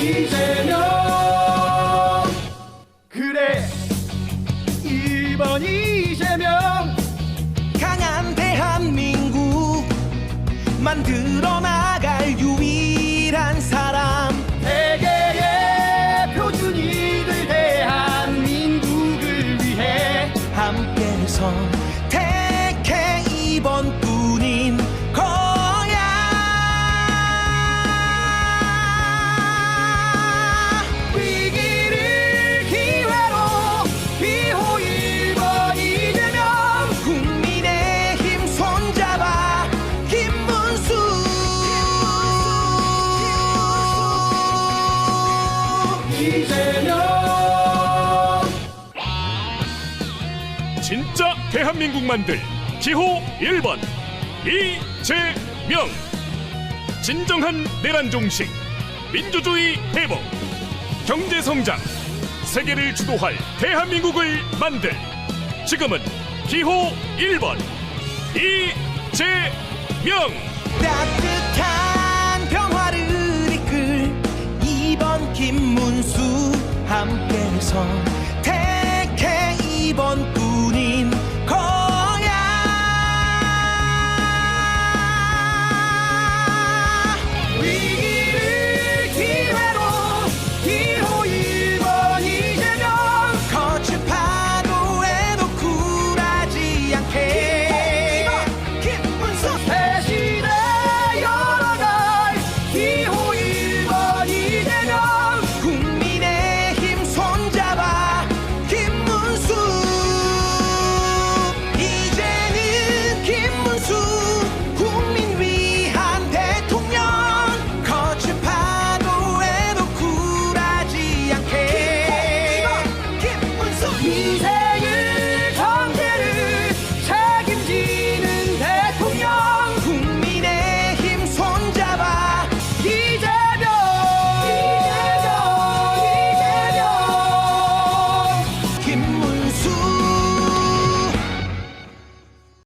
이재명. 그래 이번 이재명. 강한 대한민국 만들어 나갈 유일한 사람. 세계의 표준이 들 대한민국을 위해 함께해서 진짜 대한민국 만들 기호 1번 이재명. 진정한 내란 종식 민주주의 회복 경제 성장 세계를 주도할 대한민국을 만들. 지금은 기호 1번 이재명 함께해서